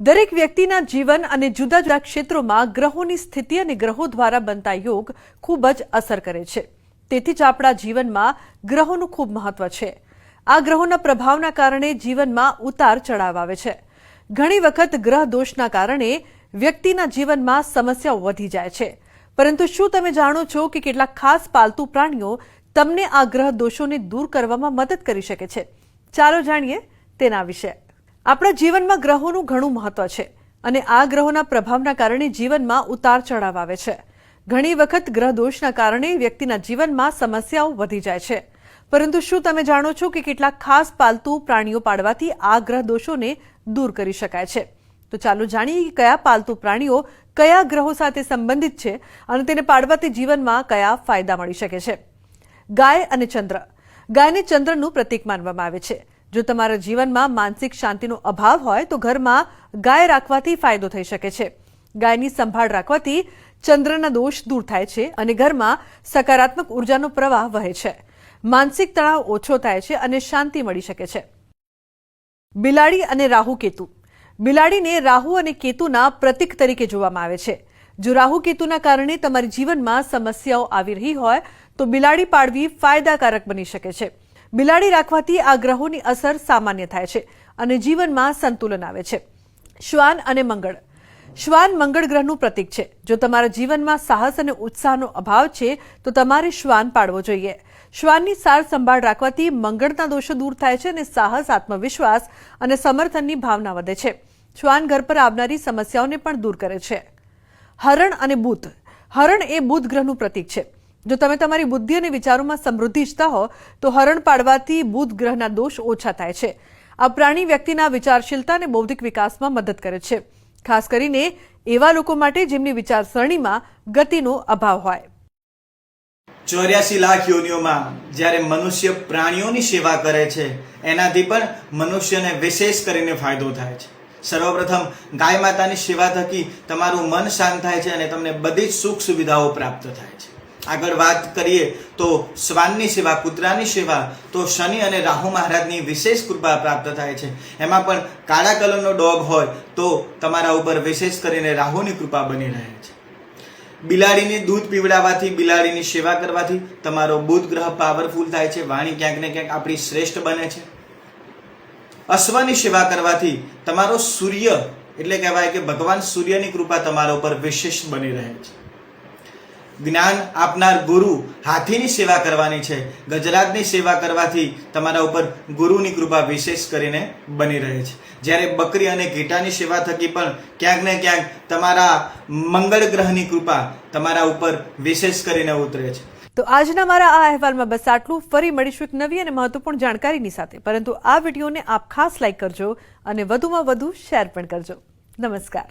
દરેક વ્યક્તિના જીવન અને જુદા જુદા ક્ષેત્રોમાં ગ્રહોની સ્થિતિ અને ગ્રહો દ્વારા બનતા યોગ ખૂબ જ અસર કરે છે. તેથી જ આપણા જીવનમાં ગ્રહોનું ખૂબ મહત્વ છે. આ ગ્રહોના પ્રભાવના કારણે જીવનમાં ઉતાર ચઢાવ આવે છે. ઘણી વખત ગ્રહ દોષના કારણે વ્યક્તિના જીવનમાં સમસ્યાઓ વધી જાય છે. પરંતુ શું તમે જાણો છો કે કેટલાક ખાસ પાલતુ પ્રાણીઓ તમને આ ગ્રહ દોષોને દૂર કરવામાં મદદ કરી શકે છે? ચાલો જાણીએ તેના વિશે. આપણા જીવનમાં ગ્રહોનું ઘણું મહત્વ છે અને આ ગ્રહોના પ્રભાવના કારણે જીવનમાં ઉતાર ચઢાવ આવે છે. ઘણી વખત ગ્રહ દોષના કારણે વ્યક્તિના જીવનમાં સમસ્યાઓ વધી જાય છે. પરંતુ શું તમે જાણો છો કે કેટલાક ખાસ પાલતુ પ્રાણીઓ પાડવાથી આ ગ્રહ દોષોને દૂર કરી શકાય છે? તો ચાલો જાણીએ કે કયા પાલતુ પ્રાણીઓ કયા ગ્રહો સાથે સંબંધિત છે અને તેને પાડવાથી જીવનમાં કયા ફાયદા મળી શકે છે? ગાય અને ચંદ્ર. ગાયને ચંદ્રનું પ્રતીક માનવામાં આવે છે. જો તમારા જીવનમાં માનસિક શાંતિનો અભાવ હોય તો ઘરમાં ગાય રાખવાથી ફાયદો થઈ શકે છે. ગાયની સંભાળ રાખવાથી ચંદ્રના દોષ દૂર થાય છે અને ઘરમાં સકારાત્મક ઉર્જાનો પ્રવાહ વહે છે. માનસિક તણાવ ઓછો થાય છે અને શાંતિ મળી શકે છે. બિલાડી અને રાહુ કેતુ. બિલાડીને રાહુ અને કેતુના પ્રતીક તરીકે જોવામાં આવે છે. જો રાહુ કેતુના કારણે તમારી જીવનમાં સમસ્યાઓ આવી રહી હોય તો બિલાડી પાડવી ફાયદાકારક બની શકે છે. બિલાડી રાખવાથી આ ગ્રહોની અસર સામાન્ય થાય છે અને જીવનમાં સંતુલન આવે છે. શ્વાન અને મંગળ. શ્વાન મંગળ ગ્રહનું પ્રતીક છે. જો તમારા જીવનમાં સાહસ અને ઉત્સાહનો અભાવ છે, તો તમારે શ્વાન પાડવો જોઈએ. શ્વાનની સાર સંભાળ રાખવાથી મંગળના દોષો દૂર થાય છે અને સાહસ, આત્મવિશ્વાસ અને સમર્થનની ભાવના વધે છે. શ્વાન ઘર પર આવનારી સમસ્યાઓને પણ દૂર કરે છે. હરણ અને બુધ. હરણ એ બુધ ગ્રહનું પ્રતીક છે. જો તમે તમારી બુદ્ધિ અને વિચારોમાં સમૃદ્ધિ ઇચ્છતા હો, તો હરણ પાડવાથી બુધ ગ્રહના દોષ ઓછા થાય છે. આ પ્રાણી વ્યક્તિના વિચારશીલતા અને બૌદ્ધિક વિકાસમાં મદદ કરે છે. ખાસ કરીને એવા લોકો માટે જેમની વિચારસરણીમાં ગતિનો અભાવ હોય. ચોર્યાસી લાખ યોનિઓમાં જ્યારે મનુષ્ય પ્રાણીઓની સેવા કરે છે, એનાથી પણ મનુષ્યને વિશેષ કરીને ફાયદો થાય છે. સર્વપ્રથમ ગાય માતાની સેવા થકી તમારું મન શાંત થાય છે અને તમને બધી જ સુખ સુવિધાઓ પ્રાપ્ત થાય છે. આગળ વાત કરીએ તો શ્વાનની સેવા, કૂતરાની સેવા, તો શનિ અને રાહુ મહારાજની વિશેષ કૃપા પ્રાપ્ત થાય છે. એમાં પણ કાળા કલરનો ડોગ હોય તો તમારા ઉપર વિશેષ કરીને રાહુની કૃપા બની રહે છે. બિલાડીની દૂધ પીવડાવવાથી, બિલાડીની સેવા કરવાથી તમારો બુધ ગ્રહ પાવરફુલ થાય છે. વાણી ક્યાંક ને ક્યાંક આપણી શ્રેષ્ઠ બને છે. અશ્વની સેવા કરવાથી તમારો સૂર્ય, એટલે કહેવાય કે ભગવાન સૂર્યની કૃપા તમારા ઉપર વિશેષ બની રહે છે. જ્ઞાન આપનાર ગુરુ હાથીની સેવા કરવાની છે. ગજરાજની સેવા કરવાથી તમારા ઉપર ગુરુની કૃપા વિશેષ કરીને બની રહે છે. જ્યારે બકરી અને ઘેટાની સેવા થકી પણ ક્યાંક ને ક્યાંક તમારા મંગળ ગ્રહની કૃપા તમારા ઉપર વિશેષ કરીને ઉતરે છે. તો આજના મારા આ અહેવાલમાં બસ આટલું. ફરી મળીશું એક નવી અને મહત્વપૂર્ણ જાણકારીની સાથે. પરંતુ આ વિડીયોને આપ ખાસ લાઈક કરજો અને વધુમાં વધુ શેર પણ કરજો. નમસ્કાર.